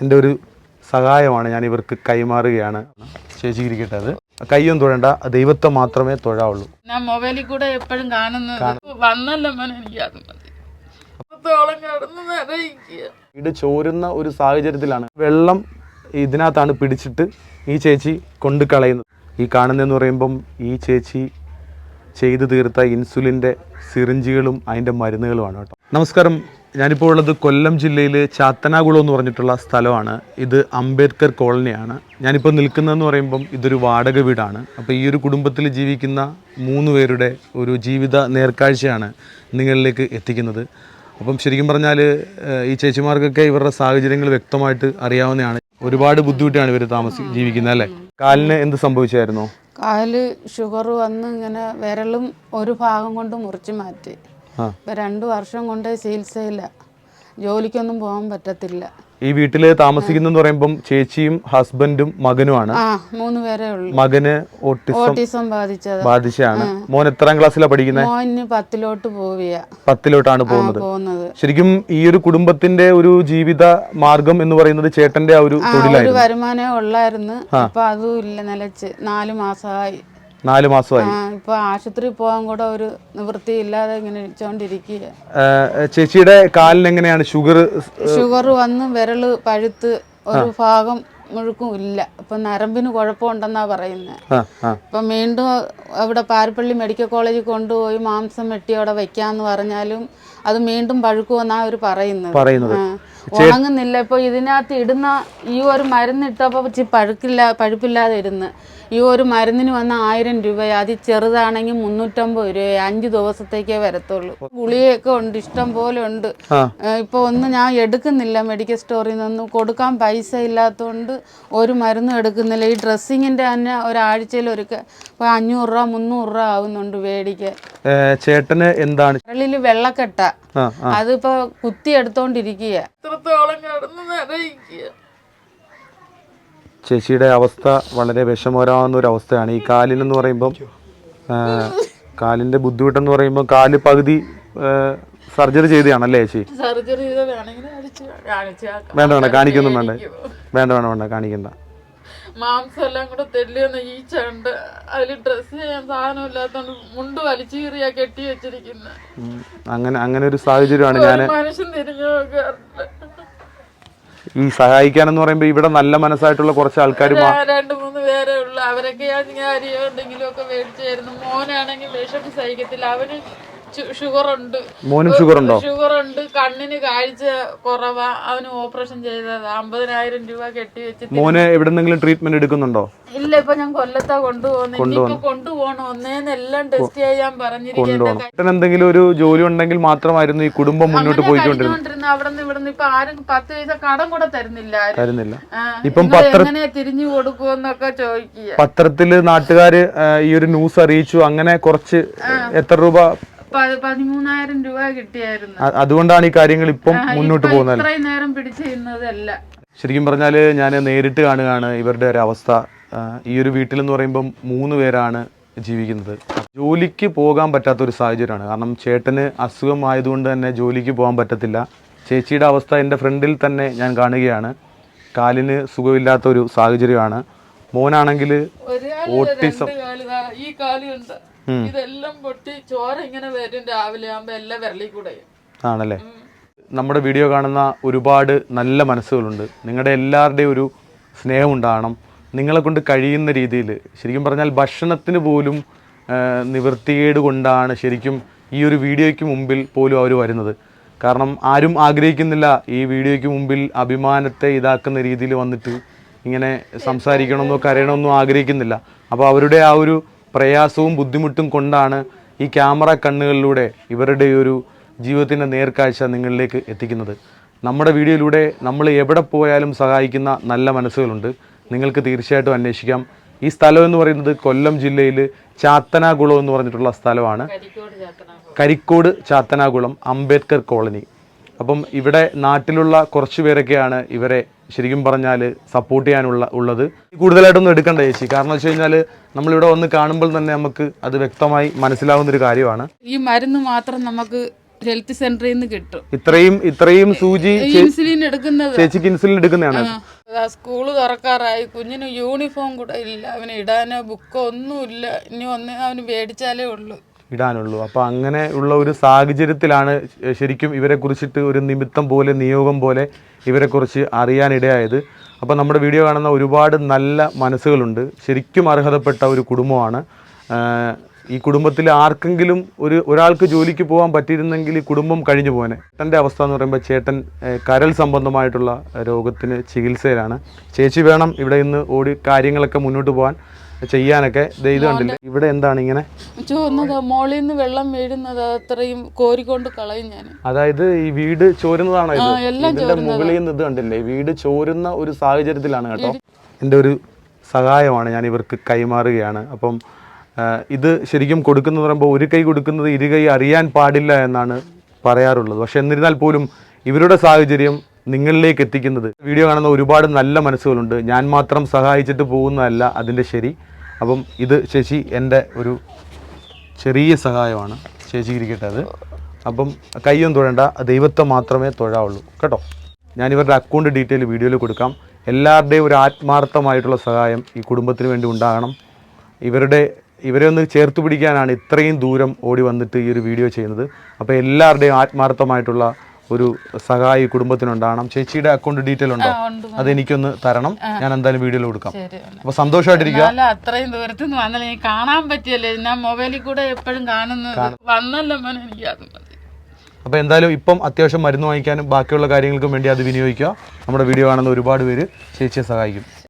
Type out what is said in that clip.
എന്റെ ഒരു സഹായമാണ് ഞാൻ ഇവർക്ക് കൈമാറുകയാണ്. ചേച്ചി ഇരിക്കട്ടെ അത്. കയ്യും തൊഴണ്ട ദൈവത്തെ മാത്രമേ തൊഴാവുള്ളൂ. ഞാൻ മൊബൈലിൽ കൂടെ എപ്പോഴും കാണുന്നത് വന്നല്ലോ എനിക്ക് വീട് ചോരുന്ന ഒരു സാഹചര്യത്തിലാണ്. വെള്ളം ഇതിനകത്താണ് പിടിച്ചിട്ട് ഈ ചേച്ചി കൊണ്ട് കളയുന്നത്. ഈ കാണുന്നതെന്ന് പറയുമ്പം ഈ ചേച്ചി ചെയ്തു തീർത്ത ഇൻസുലിന്റെ സിറിഞ്ചുകളും അതിന്റെ മരുന്നുകളുമാണ് കേട്ടോ. നമസ്കാരം. ഞാനിപ്പോൾ ഉള്ളത് കൊല്ലം ജില്ലയിൽ ചാത്തനാകുളം എന്ന് പറഞ്ഞിട്ടുള്ള സ്ഥലമാണ്. ഇത് അംബേദ്കർ കോളനിയാണ്. ഞാനിപ്പോൾ നിൽക്കുന്നതെന്ന് പറയുമ്പം ഇതൊരു വാടക വീടാണ്. അപ്പോൾ ഈ ഒരു കുടുംബത്തിൽ ജീവിക്കുന്ന മൂന്ന് പേരുടെ ഒരു ജീവിത നേർക്കാഴ്ചയാണ് നിങ്ങളിലേക്ക് എത്തിക്കുന്നത്. അപ്പം ശരിക്കും പറഞ്ഞാൽ ഈ ചേച്ചിമാർക്കൊക്കെ ഇവരുടെ സാഹചര്യങ്ങൾ വ്യക്തമായിട്ട് അറിയാവുന്നതാണ്. ഒരുപാട് ബുദ്ധിമുട്ടാണ് ഇവർ താമസി ജീവിക്കുന്നത് അല്ലേ? കാലിന് എന്ത് സംഭവിച്ചായിരുന്നോ? കാൽ ഷുഗർ വന്ന് ഇങ്ങനെ വിരലും ഒരു ഭാഗം കൊണ്ട് മുറിച്ച് മാറ്റി. ഇപ്പം രണ്ട് വർഷം കൊണ്ട് ചികിത്സയില്ല. ജോലിക്കൊന്നും പോകാൻ പറ്റത്തില്ല. ഈ വീട്ടിൽ താമസിക്കുന്ന പറയുമ്പം ചേച്ചിയും ഹസ്ബൻഡും മകനുമാണ്. മൂന്ന് പേരേ ഉള്ളൂ. മകന് ഓട്ടിസം ബാധിച്ചത്. ബാധിച്ചാണ് മോൻ എത്രാം ക്ലാസ്സിലാണ് പഠിക്കുന്നത് മോന് പത്തിലോട്ട് പോവുക പത്തിലോട്ടാണ് പോകുന്നത്. ശരിക്കും ഈ ഒരു കുടുംബത്തിന്റെ ഒരു ജീവിത മാർഗം എന്ന് പറയുന്നത് ചേട്ടന്റെ ആ ഒരു ഒരു വരുമാനമേ ഉള്ളായിരുന്നു. അപ്പൊ അതും ഇല്ല നിലച്ച് നാല് മാസമായി. നാല് മാസമായി. ഇപ്പൊ ആശുപത്രി പോകാൻ കൂടെ ഒരു നിവൃത്തി ഇല്ലാതെ ഇങ്ങനെ ഇരിച്ചോണ്ടിരിക്കുക ചേച്ചിയുടെ കാലിന് എങ്ങനെയാണ്? ഷുഗർ ഷുഗർ വന്ന് വിരൽ പഴുത്ത് ഒരു ഭാഗം മുഴുക്കും ഇല്ല. ഇപ്പൊ നരമ്പിന് കുഴപ്പമുണ്ടെന്നാ പറയുന്നത് ഇപ്പൊ വീണ്ടും അവിടെ പാരപ്പള്ളി മെഡിക്കൽ കോളേജിൽ കൊണ്ടുപോയി മാംസം വെട്ടി അവിടെ വെക്കാന്ന് പറഞ്ഞാലും അത് വീണ്ടും പഴുക്കുമെന്നാ അവർ പറയുന്നത്. ഉണങ്ങുന്നില്ല. ഇപ്പൊ ഇതിനകത്ത് ഇടുന്ന ഈ ഒരു മരുന്ന് ഇട്ടപ്പോ പഴുക്കില്ല പഴുപ്പില്ലാതെ ഇരുന്ന്. ഈ ഒരു മരുന്നിന് വന്ന ആയിരം രൂപ അത് ചെറുതാണെങ്കിൽ മുന്നൂറ്റമ്പത് രൂപ അഞ്ച് ദിവസത്തേക്കേ വരത്തുള്ളൂ. ഗുളികയൊക്കെ ഉണ്ട് ഇഷ്ടം പോലെ ഉണ്ട്. ഇപ്പൊ ഒന്നും ഞാൻ എടുക്കുന്നില്ല മെഡിക്കൽ സ്റ്റോറിൽ നിന്നും. കൊടുക്കാൻ പൈസ ഇല്ലാത്തതുകൊണ്ട് ഒരു മരുന്നും എടുക്കുന്നില്ല. ഈ ഡ്രസ്സിങ്ങിന്റെ തന്നെ ഒരാഴ്ചയിൽ ഒരു ഇപ്പൊ അഞ്ഞൂറ് രൂപ മുന്നൂറ് രൂപ ആവുന്നുണ്ട് മേടിക്കാൻ. ചേട്ടന് എന്താണ്? വിരലിൽ വെള്ളക്കെട്ട. അതിപ്പോ കുത്തി എടുത്തോണ്ടിരിക്കുക ഇത്രത്തോളം കിടന്ന് നിറയിക്കുക ചേച്ചിയുടെ അവസ്ഥ വളരെ വിഷമകരമാകുന്ന ഒരു അവസ്ഥയാണ് ഈ കാലിനെന്ന് പറയുമ്പം ആ, കാലിന്റെ ബുദ്ധിമുട്ടെന്ന് പറയുമ്പോൾ കാൽ പകുതി സർജറി ചെയ്തതാണല്ലേ ചേച്ചി? വേണ്ട വേണ്ട കാണിക്കൊന്നും വേണ്ട. വേണ്ട വേണ്ട വേണ്ട കാണിക്കണ്ട. മാംസം എല്ലാം കൂടെ തെല്ലിയൊന്ന് ഈച്ചുണ്ട് അതിൽ ഡ്രസ്സ് ചെയ്യാൻ സാധനം മുണ്ട് വലിച്ചീറിയാ കെട്ടി വെച്ചിരിക്കുന്നത് അങ്ങനെ അങ്ങനെ ഒരു സാഹചര്യമാണ് ഞാൻ മനുഷ്യൻ തിരിഞ്ഞു നോക്കാറുണ്ട് ഈ സഹായിക്കാനെന്ന് പറയുമ്പോൾ ഇവിടെ നല്ല മനസ്സായിട്ടുള്ള കുറച്ച് ആൾക്കാർ രണ്ട് മൂന്ന് പേരേ ഉള്ളു. അവരൊക്കെ ഞാൻ അരിയോ എന്തെങ്കിലും ഒക്കെ മേടിച്ചായിരുന്നു മോനാണെങ്കിൽ വിഷം സഹിക്കത്തില്ല. അവന് ഷുഗർ ഉണ്ട് മോനും ഷുഗർ ഉണ്ടോ ഷുഗർ ഉണ്ട് കണ്ണിന് കാഴ്ച കുറവാ. അവന് ഓപ്പറേഷൻ ചെയ്തത്. അമ്പതിനായിരം രൂപ കെട്ടി വെച്ച് മോന് എവിടെന്നെങ്കിലും ട്രീറ്റ്മെന്റ് എടുക്കുന്നുണ്ടോ? ഇല്ല ഇപ്പൊ ഞാൻ കൊല്ലത്താ കൊണ്ടുപോകുന്നു. ഇനിയിപ്പൊ കൊണ്ടുപോകണം. ഒന്നേന്നെല്ലാം ടെസ്റ്റ് ചെയ്യാൻ പറഞ്ഞിരിക്കുന്നത് ചേട്ടൻ എന്തെങ്കിലും ഒരു ജോലി ഉണ്ടെങ്കിൽ മാത്രമായിരുന്നു ഈ കുടുംബം മുന്നോട്ട് പോയിക്കൊണ്ടിരുന്നത്. അവിടെ നിന്ന് ഇവിടെ നിന്ന് ഇപ്പൊ ആരും പത്ത് പൈസ കടം കൂടെ തരുന്നില്ല തരുന്നില്ല. ഇപ്പം എങ്ങനെ തിരിഞ്ഞു കൊടുക്കുമെന്നൊക്കെ ചോദിക്കുക. പത്രത്തിൽ നാട്ടുകാര് ഈ ഒരു ന്യൂസ് അറിയിച്ചു. അങ്ങനെ കുറച്ച് എത്ര രൂപ പതിമൂന്നായിരം രൂപ കിട്ടിയായിരുന്നു. അതുകൊണ്ടാണ് ഈ കാര്യങ്ങൾ ഇപ്പം മുന്നോട്ട് പോകുന്നത്. ഇത്രയും നേരം പിടിച്ചു ചെയ്യുന്നതല്ല ശരിക്കും പറഞ്ഞാൽ ഞാൻ നേരിട്ട് കാണുകയാണ് ഇവരുടെ ഒരു അവസ്ഥ. ഈ ഒരു വീട്ടിൽ എന്ന് പറയുമ്പം മൂന്ന് പേരാണ് ജീവിക്കുന്നത്. ജോലിക്ക് പോകാൻ പറ്റാത്ത ഒരു സാഹചര്യമാണ്. കാരണം ചേട്ടന് അസുഖമായതുകൊണ്ട് തന്നെ ജോലിക്ക് പോകാൻ പറ്റത്തില്ല. ചേച്ചിയുടെ അവസ്ഥ എന്റെ ഫ്രണ്ടിൽ തന്നെ ഞാൻ കാണുകയാണ്. കാലിന് സുഖമില്ലാത്ത ഒരു സാഹചര്യമാണ്. മോനാണെങ്കിൽ കാൽ. ഈ കാലുണ്ട് ഇതെല്ലാം പൊട്ടി ചോര ഇങ്ങനെ വരും രാവിലെ ആകുമ്പോ എല്ലാം വിരലി കൂടെ. ആണല്ലേ? നമ്മുടെ വീഡിയോ കാണുന്ന ഒരുപാട് നല്ല മനസ്സുകളുണ്ട്. നിങ്ങളുടെ എല്ലാവരുടെയും ഒരു സ്നേഹം ഉണ്ടാകണം. നിങ്ങളെ കൊണ്ട് കഴിയുന്ന രീതിയിൽ ശരിക്കും പറഞ്ഞാൽ ഭക്ഷണത്തിന് പോലും നിവൃത്തികേട് കൊണ്ടാണ് ശരിക്കും ഈ ഒരു വീഡിയോയ്ക്ക് മുമ്പിൽ പോലും അവർ വരുന്നത്. കാരണം ആരും ആഗ്രഹിക്കുന്നില്ല ഈ വീഡിയോയ്ക്ക് മുമ്പിൽ അഭിമാനത്തെ ഇതാക്കുന്ന രീതിയിൽ വന്നിട്ട് ഇങ്ങനെ സംസാരിക്കണമെന്നോ കരയണമെന്നോ ആഗ്രഹിക്കുന്നില്ല. അപ്പോൾ അവരുടെ ആ ഒരു പ്രയാസവും ബുദ്ധിമുട്ടും കൊണ്ടാണ് ഈ ക്യാമറ കണ്ണുകളിലൂടെ ഇവരുടെ ഒരു ജീവിതത്തിന്റെ നേർക്കാഴ്ച നിങ്ങളിലേക്ക് എത്തിക്കുന്നത്. നമ്മുടെ വീഡിയോയിലൂടെ നമ്മൾ എവിടെ പോയാലും സഹായിക്കുന്ന നല്ല മനസ്സുകളുണ്ട്. നിങ്ങൾക്ക് തീർച്ചയായിട്ടും അന്വേഷിക്കാം. ഈ സ്ഥലം എന്ന് പറയുന്നത് കൊല്ലം ജില്ലയിൽ ചാത്തനാകുളം എന്ന് പറഞ്ഞിട്ടുള്ള സ്ഥലമാണ്. കരിക്കോട് ചാത്തനാകുളം അംബേദ്കർ കോളനി. അപ്പം ഇവിടെ നാട്ടിലുള്ള കുറച്ച് പേരൊക്കെയാണ് ഇവരെ ശരിക്കും പറഞ്ഞാൽ സപ്പോർട്ട് ചെയ്യാനുള്ള ഉള്ളത്. കൂടുതലായിട്ടൊന്നും എടുക്കണ്ട ചേച്ചി. കാരണം വെച്ച് കഴിഞ്ഞാൽ നമ്മളിവിടെ വന്ന് കാണുമ്പോൾ തന്നെ നമുക്ക് അത് വ്യക്തമായി മനസ്സിലാവുന്ന ഒരു കാര്യമാണ്. ഈ മരുന്ന് മാത്രം നമുക്ക് ഹെൽത്ത് സെന്ററിൽ നിന്ന് കിട്ടും. ഇത്രയും ഇത്രയും സൂചി ഇൻസുലിൻ എടുക്കുന്നത്. ചേച്ചിക്ക് ഇൻസുലിൻ എടുക്കുന്നതാണ്. സ്കൂൾ തുറക്കാറായി. കുഞ്ഞിന് യൂണിഫോം കൂടെ ഇല്ല. അവന് ഇടാനോ ബുക്കോ ഒന്നുമില്ല. ഇനി ഒന്ന് അവന് മേടിച്ചാലേ ഉള്ളൂ. ഇടാനുള്ളൂ. അപ്പോൾ അങ്ങനെ ഉള്ള ഒരു സാഹചര്യത്തിലാണ് ശരിക്കും ഇവരെ കുറിച്ചിട്ട് ഒരു നിമിത്തം പോലെ നിയോഗം പോലെ ഇവരെക്കുറിച്ച് അറിയാനിടയായത് അപ്പോൾ നമ്മുടെ വീഡിയോ കാണുന്ന ഒരുപാട് നല്ല മനസ്സുകളുണ്ട്. ശരിക്കും അർഹതപ്പെട്ട ഒരു കുടുംബമാണ്. ഈ കുടുംബത്തിൽ ആർക്കെങ്കിലും ഒരു ഒരാൾക്ക് ജോലിക്ക് പോകാൻ പറ്റിയിരുന്നെങ്കിൽ ഈ കുടുംബം കഴിഞ്ഞു പോകാനെ ചേട്ടന്റെ അവസ്ഥ എന്ന് പറയുമ്പോൾ ചേട്ടൻ കരൾ സംബന്ധമായിട്ടുള്ള രോഗത്തിന് ചികിത്സയിലാണ്. ചേച്ചി വേണം ഇവിടെ ഇന്ന് ഓടി കാര്യങ്ങളൊക്കെ മുന്നോട്ട് പോകാൻ ചെയ്യാനൊക്കെ ഇത് കണ്ടില്ല? ഇവിടെ എന്താണ് ഇങ്ങനെ? മോളിൽ നിന്ന് വെള്ളം വീഴുന്നത് അത്രയും കോരിക്കൊണ്ട് കളയും ഞാൻ അതായത് ഈ വീട് ചോരുന്നതാണോ ഇതിന്റെ മുകളിൽ നിന്ന് ഇത് കണ്ടില്ലേ? വീട് ചോരുന്ന ഒരു സാഹചര്യത്തിലാണ് കേട്ടോ. എന്റെ ഒരു സഹായമാണ് ഞാൻ ഇവർക്ക് കൈമാറുകയാണ്. അപ്പം ഇത് ശരിക്കും കൊടുക്കുന്നത് പറയുമ്പോൾ ഒരു കൈ കൊടുക്കുന്നത് ഇരു കൈ അറിയാൻ പാടില്ല എന്നാണ് പറയാറുള്ളത്. പക്ഷെ എന്നിരുന്നാൽ പോലും ഇവരുടെ സാഹചര്യം നിങ്ങളിലേക്ക് എത്തിക്കുന്നത്. വീഡിയോ കാണുന്ന ഒരുപാട് നല്ല മനസ്സുകളുണ്ട്. ഞാൻ മാത്രം സഹായിച്ചിട്ട് പോകുന്നതല്ല അതിന്റെ ശരി. അപ്പം ഇത് ശശി എന്റെ ഒരു ചെറിയ സഹായമാണ്. ചേച്ചി ഇരിക്കട്ടെ അത്. അപ്പം കൈയും തൊഴേണ്ട ദൈവത്തെ മാത്രമേ തൊഴാവുള്ളൂ. കേട്ടോ? ഞാൻ ഇവരുടെ അക്കൗണ്ട് ഡീറ്റെയിൽ വീഡിയോയിൽ കൊടുക്കാം. എല്ലാവരുടെയും ഒരു ആത്മാർത്ഥമായിട്ടുള്ള സഹായം ഈ കുടുംബത്തിന് വേണ്ടി ഉണ്ടാകണം. ഇവരുടെ ഇവരെ ഒന്ന് ചേർത്ത് പിടിക്കാനാണ് ഇത്രയും ദൂരം ഓടി വന്നിട്ട് ഈ ഒരു വീഡിയോ ചെയ്യുന്നത്. അപ്പോൾ എല്ലാവരുടെയും ആത്മാർത്ഥമായിട്ടുള്ള ഒരു സഹായി കുടുംബത്തിനുണ്ടാകണം ചേച്ചിയുടെ അക്കൗണ്ട് ഡീറ്റെയിൽ ഉണ്ടോ? അത് അതെനിക്കൊന്ന് തരണം. ഞാൻ എന്തായാലും വീഡിയോയിൽ കൊടുക്കാം. അപ്പൊ സന്തോഷമായിട്ടിരിക്കുക. എന്നാലും അത്രയും ദൂരത്ത് നിന്ന് വന്നല്ലേ കാണാൻ പറ്റിയല്ലേ? ഞാൻ മൊബൈലിൽ കൂടെ എപ്പോഴും കാണുന്നത് വന്നല്ലോ എനിക്ക് അത് അപ്പോൾ എന്തായാലും ഇപ്പം അത്യാവശ്യം മരുന്ന് വാങ്ങിക്കാനും ബാക്കിയുള്ള കാര്യങ്ങൾക്കും വേണ്ടി അത് വിനിയോഗിക്കുക. നമ്മുടെ വീഡിയോ കാണുന്ന ഒരുപാട് പേര് ചേച്ചിയെ സഹായിക്കും.